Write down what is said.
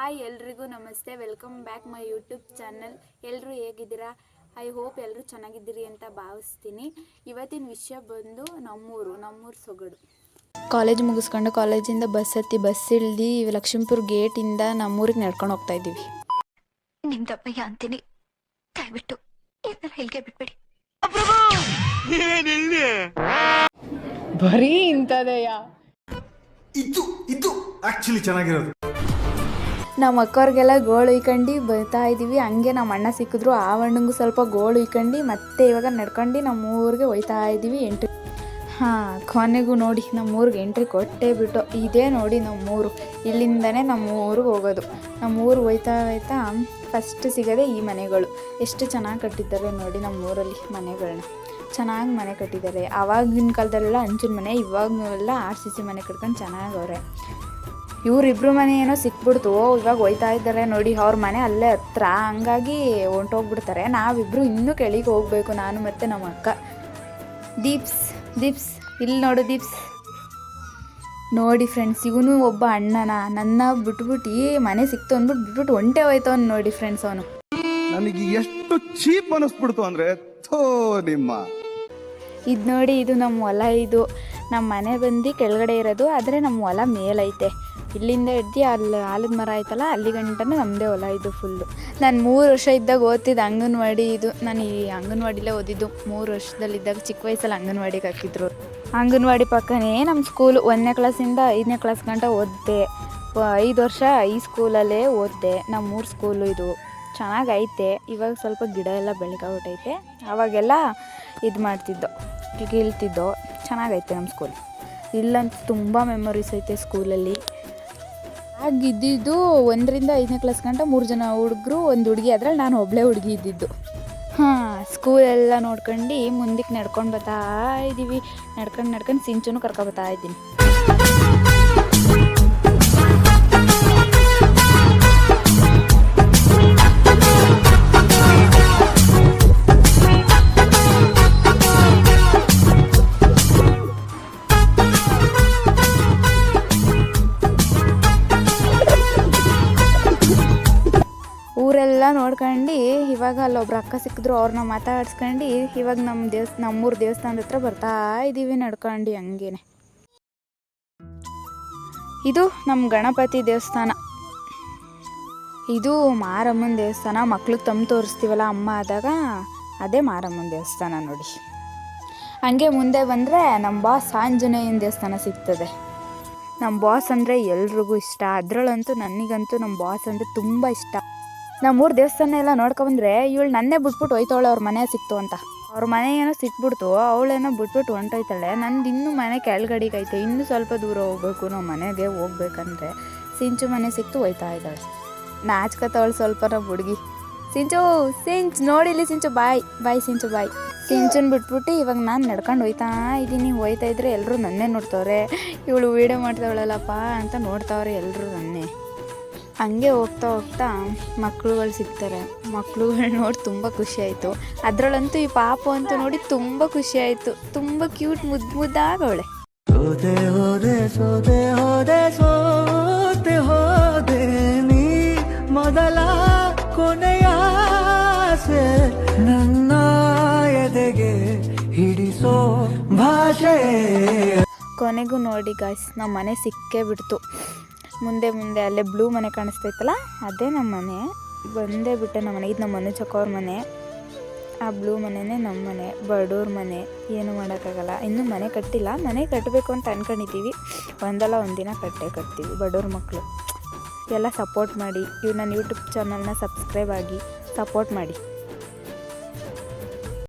Hi ಎಲ್ರಿಗೂ ನಮಸ್ತೆ. Welcome back my YouTube channel ಎಲ್ಲರೂ ಹೇಗಿದ್ದೀರಾ? ಐ ಹೋಪ್ ಎಲ್ಲರೂ ಚೆನ್ನಾಗಿದ್ದೀರಿ ಅಂತ ಭಾವಿಸ್ತೀನಿ. ಇವತ್ತಿನ ವಿಷಯ ಬಂದು ನಮ್ಮೂರು ನಮ್ಮೂರು ಸೊಗಡು. ಕಾಲೇಜ್ ಮುಗಿಸ್ಕೊಂಡು ಕಾಲೇಜಿಂದ ಬಸ್ ಹತ್ತಿ ಬಸ್ ಇಳ್ದು ಲಕ್ಷ್ಮೀಪುರ ಗೇಟಿಂದ ನಮ್ಮೂರಿಗೆ ನಡ್ಕೊಂಡು ಹೋಗ್ತಾ ಇದ್ದೀವಿ. ನಿಮ್ದಪ್ಪಯ್ಯ ಅಂತೀನಿ. ದಯವಿಟ್ಟು ಹೇಳಿಕೆ ಬಿಟ್ಬಿಡಿ. ಬರೀ ಇಂಥದಯ್ಯ ಇದು ಇದು ಆಕ್ಚುಲಿ ಚೆನ್ನಾಗಿರೋದು. ನಮ್ಮ ಅಕ್ಕವ್ರಿಗೆಲ್ಲ ಗೋಳು ಉಯ್ಕೊಂಡು ಬರ್ತಾ ಇದ್ದೀವಿ ಹಂಗೆ ನಮ್ಮ ಅಣ್ಣ ಸಿಕ್ಕಿದ್ರು. ಆ ಅಣ್ಣಂಗೂ ಸ್ವಲ್ಪ ಗೋಳು ಉಯ್ಕೊಂಡು ಮತ್ತೆ ಇವಾಗ ನಡ್ಕೊಂಡು ನಮ್ಮ ಊರಿಗೆ ಹೋಯ್ತಾ ಇದ್ದೀವಿ ಎಂಟ್ರಿ. ಹಾಂ, ಕೊನೆಗೂ ನೋಡಿ, ನಮ್ಮ ಊರಿಗೆ ಎಂಟ್ರಿ ಕೊಟ್ಟೇ ಬಿಟ್ಟು ಇದೇ ನೋಡಿ ನಮ್ಮೂರು ಇಲ್ಲಿಂದನೇ ನಮ್ಮ ಊರಿಗೆ ಹೋಗೋದು. ನಮ್ಮ ಊರು ಹೋಯ್ತಾ ಹೋಯ್ತಾ ಫಸ್ಟ್ ಸಿಗೋದೇ ಈ ಮನೆಗಳು. ಎಷ್ಟು ಚೆನ್ನಾಗಿ ಕಟ್ಟಿದ್ದಾರೆ ನೋಡಿ ನಮ್ಮ ಊರಲ್ಲಿ ಮನೆಗಳನ್ನ ಚೆನ್ನಾಗಿ ಮನೆ ಕಟ್ಟಿದ್ದಾರೆ. ಆವಾಗಿನ ಕಾಲದಲ್ಲೆಲ್ಲ ಹಂಚಿನ ಮನೆ ಇವಾಗೆಲ್ಲ ಆರ್ ಸಿ ಸಿ ಮನೆ ಕಟ್ಕೊಂಡು ಚೆನ್ನಾಗವ್ರೆ ಇವರಿಬ್ರು ಮನೆ ಏನೋ ಸಿಕ್ಬಿಡ್ತು ಇವಾಗ ಹೋಯ್ತಾ ಇದ್ದಾರೆ ನೋಡಿ ಅವ್ರ ಮನೆ ಅಲ್ಲೇ ಹತ್ರ. ಹಂಗಾಗಿ ಹೊಂಟೋಗ್ಬಿಡ್ತಾರೆ. ನಾವಿಬ್ರು ಇನ್ನೂ ಕೆಳಗೆ ಹೋಗಬೇಕು ನಾನು ಮತ್ತು ನಮ್ಮ ಅಕ್ಕ. ದೀಪ್ಸ್ ದೀಪ್ಸ್ ಇಲ್ಲಿ ನೋಡು ದೀಪ್ಸ್. ನೋಡಿ ಫ್ರೆಂಡ್ಸ್ ಇವನು ಒಬ್ಬ ಅಣ್ಣನ? ನನ್ನ ಬಿಟ್ಬಿಟ್ಟು ಮನೆ ಸಿಕ್ತು ಅಂದ್ಬಿಟ್ಟು ಬಿಟ್ಬಿಟ್ಟು ಒಂಟೆ ಹೋಯ್ತವನು ನೋಡಿ ಫ್ರೆಂಡ್ಸ್ ಅವನು. ನನಗೆ ಎಷ್ಟು ಚೀಪ್ ಅನಿಸ್ಬಿಡ್ತು ಅಂದ್ರೆ ಥೋ ನಿಮ್ಮ. ಇದು ನೋಡಿ ಇದು ನಮ್ಮ ಹೊಲ ಇದು. ನಮ್ಮ ಮನೆ ಬಂದು ಕೆಳಗಡೆ ಇರೋದು ಆದರೆ ನಮ್ಮ ಹೊಲ ಮೇಲೈತೆ. ಇಲ್ಲಿಂದ ಹಿಡ್ದು ಅಲ್ಲಿ ಆಲದ ಮರ ಆಯ್ತಲ್ಲ, ಅಲ್ಲಿ ಗಂಟನೂ ನಮ್ಮದೇ ಹೊಲ ಇದು ಫುಲ್ಲು ನಾನು ಮೂರು ವರ್ಷ ಇದ್ದಾಗ ಓದ್ತಿದ್ದೆ ಅಂಗನವಾಡಿ ಇದು. ನಾನು ಈ ಅಂಗನವಾಡಿಲೇ ಓದಿದ್ದು. ಮೂರು ವರ್ಷದಲ್ಲಿದ್ದಾಗ ಚಿಕ್ಕ ವಯಸ್ಸಲ್ಲಿ ಅಂಗನವಾಡಿಗೆ ಹಾಕಿದ್ರು. ಅಂಗನವಾಡಿ ಪಕ್ಕನೇ ನಮ್ಮ ಸ್ಕೂಲು ಒಂದನೇ ಕ್ಲಾಸಿಂದ ಐದನೇ ಕ್ಲಾಸ್ ಗಂಟ ಓದಿದೆ. ಐದು ವರ್ಷ ಈ ಸ್ಕೂಲಲ್ಲೇ ಓದಿದೆ. ನಮ್ಮ ಮೂರು ಸ್ಕೂಲು ಇದು. ಚೆನ್ನಾಗೈತೆ ಇವಾಗ ಸ್ವಲ್ಪ ಗಿಡ ಎಲ್ಲ ಬೆಳಕಾಗ್ಬಿಟ್ಟೈತೆ ಅವಾಗೆಲ್ಲ ಇದು ಮಾಡ್ತಿದ್ದೋ, ಗಿಲ್ತಿದ್ದೋ ಚೆನ್ನಾಗೈತೆ ನಮ್ಮ ಸ್ಕೂಲ್ ಇಲ್ಲಂತೂ ತುಂಬ ಮೆಮೊರೀಸ್ ಐತೆ ಸ್ಕೂಲಲ್ಲಿ ಆಗಿದ್ದಿದ್ದು ಒಂದರಿಂದ ಐದನೇ ಕ್ಲಾಸ್ ಗಂಟ ಮೂರು ಜನ ಹುಡುಗರು ಒಂದು ಹುಡುಗಿ. ಅದ್ರಲ್ಲಿ ನಾನು ಒಬ್ಬಳೇ ಹುಡುಗಿ ಇದ್ದಿದ್ದು. ಹಾಂ ಸ್ಕೂಲೆಲ್ಲ ನೋಡ್ಕೊಂಡು ಮುಂದಕ್ಕೆ ನಡ್ಕೊಂಡು ಬರ್ತಾ ಇದ್ದೀವಿ ನಡ್ಕೊಂಡು ನಡ್ಕೊಂಡು ಸಿಂಚುನು ಕರ್ಕೊಬತ್ತಾ ಇದ್ದೀನಿ ನೋಡ್ಕೊಂಡು, ಇವಾಗ ಅಲ್ಲೊಬ್ರು ಅಕ್ಕ ಸಿಕ್ಕಿದ್ರು ಅವ್ರನ್ನ ಮಾತಾಡ್ಸ್ಕೊಂಡು, ಇವಾಗ ನಮ್ಮ ದೇವಸ್, ನಮ್ಮೂರು ದೇವಸ್ಥಾನದ ಹತ್ರ ಬರ್ತಾ ಇದ್ದೀವಿ ನಡ್ಕೊಂಡು ಹಂಗೇನೆ. ಇದು ನಮ್ಮ ಗಣಪತಿ ದೇವಸ್ಥಾನ. ಇದು ಮಾರಮ್ಮನ ದೇವಸ್ಥಾನ ಮಕ್ಳಿಗೆ ತಮ್ಮ ತೋರಿಸ್ತೀವಲ್ಲ ಅಮ್ಮ ಆದಾಗ ಅದೇ ಮಾರಮ್ಮನ ದೇವಸ್ಥಾನ ನೋಡಿ. ಹಂಗೆ ಮುಂದೆ ಬಂದರೆ ನಮ್ಮ ಬಾಸ್ ಆಂಜನೇಯನ ದೇವಸ್ಥಾನ ಸಿಗ್ತದೆ. ನಮ್ಮ ಬಾಸ್ ಅಂದರೆ ಎಲ್ರಿಗೂ ಇಷ್ಟ. ಅದರಲ್ಲಂತೂ ನನಗಂತೂ ನಮ್ಮ ಬಾಸ್ ಅಂದರೆ ತುಂಬ ಇಷ್ಟ. ನಮ್ಮೂರು ದೇವಸ್ಥಾನ ಎಲ್ಲ ನೋಡ್ಕೊಬಂದ್ರೆ ಇವಳು ನನ್ನೇ ಬಿಟ್ಬಿಟ್ಟು ಹೋಯ್ತಾವಳೆ ಅವ್ರ ಮನೆ ಸಿಕ್ತು ಅಂತ. ಅವ್ರ ಮನೆ ಏನೋ ಸಿಕ್ಬಿಡ್ತು ಅವಳೇನೋ ಬಿಟ್ಬಿಟ್ಟು ಹೊಂಟೋಯ್ತಾಳೆ. ನಂದು ಇನ್ನೂ ಮನೆ ಕೆಳಗಡಿಗೆ ಐತೆ ಇನ್ನೂ ಸ್ವಲ್ಪ ದೂರ ಹೋಗ್ಬೇಕು, ನಾವು ಮನೆಗೆ ಹೋಗ್ಬೇಕಂದ್ರೆ. ಸಿಂಚು ಮನೆ ಸಿಕ್ತು, ಹೋಯ್ತಾ ಇದ್ದಾಳೆ. ನಾಚ್ಕತ್ತವಳು ಸ್ವಲ್ಪ ನಾವು ಹುಡುಗಿ. ಸಿಂಚು, ಸಿಂಚ್ ನೋಡಿಲಿ ಸಿಂಚು, ಬಾಯ್ ಬಾಯ್ ಸಿಂಚು, ಬಾಯ್. ಸಿಂಚುನ್ ಬಿಟ್ಬಿಟ್ಟು ಇವಾಗ ನಾನು ನಡ್ಕೊಂಡು ಹೋಯ್ತಾ ಇದ್ದೀನಿ ಹೋಯ್ತಾ ಇದ್ರೆ ಎಲ್ಲರೂ ನನ್ನೇ ನೋಡ್ತವ್ರೆ. ಇವಳು ವೀಡಿಯೋ ಮಾಡ್ತಾವಳಲ್ಲಪ್ಪ ಅಂತ ನೋಡ್ತಾವ್ರೆ ಎಲ್ಲರೂ ನನ್ನೇ. ಹಂಗೆ ಹೋಗ್ತಾ ಹೋಗ್ತಾ ಮಕ್ಳುಗಳು ಸಿಗ್ತಾರೆ. ಮಕ್ಳುಗಳು ನೋಡಿ ತುಂಬ ಖುಷಿ ಆಯಿತು. ಅದರಲ್ಲಂತೂ ಈ ಪಾಪು ಅಂತೂ ನೋಡಿ ತುಂಬ ಖುಷಿ ಆಯಿತು. ತುಂಬ ಕ್ಯೂಟ್ ಮುದ್ದು ಮುದ್ದಾಗವಳೆ ಹೋದೆ ಹೋದೆ ಸೋದೆ ಹೋದೆ ಸೋತೆ ಹೋದೆ ನೀ ಮೊದಲ ಕೊನೆಯ ಆಸೆ. ನನ್ನ ಎದೆಗೆ ಹಿಡಿಸೋ ಭಾಷೆ. ಕೊನೆಗೂ ನೋಡಿ ಗಾಯ್ಸ್ ನಮ್ಮ ಮನೆ ಸಿಕ್ಕೇ ಬಿಡ್ತು. ಮುಂದೆ ಮುಂದೆ ಅಲ್ಲೇ ಬ್ಲೂ ಮನೆ ಕಾಣಿಸ್ತೈತಲ್ಲ, ಅದೇ ನಮ್ಮ ಮನೆ. ಬಂದೇ ಬಿಟ್ಟೆ ನಮ್ಮ ಮನೆ. ಇದು ನಮ್ಮ ಮನೆ ಚೊಕ್ಕವ್ರ ಮನೆ. ಆ ಬ್ಲೂ ಮನೆನೇ ನಮ್ಮ ಮನೆ. ಬಡವ್ರ ಮನೆ. ಏನು ಮಾಡೋಕ್ಕಾಗಲ್ಲ. ಇನ್ನೂ ಮನೆ ಕಟ್ಟಿಲ್ಲ. ಮನೆ ಕಟ್ಟಬೇಕು ಅಂತ ಅನ್ಕೊಂಡಿದ್ದೀವಿ. ಒಂದಲ್ಲ ಒಂದಿನ ಕಟ್ಟೆ ಕಟ್ತೀವಿ ಬಡವ್ರ ಮಕ್ಕಳು ಎಲ್ಲ ಸಪೋರ್ಟ್ ಮಾಡಿ. ಇವು ನನ್ನ ಯೂಟ್ಯೂಬ್ ಚಾನಲ್ನ ಸಬ್ಸ್ಕ್ರೈಬ್ ಆಗಿ ಸಪೋರ್ಟ್ ಮಾಡಿ.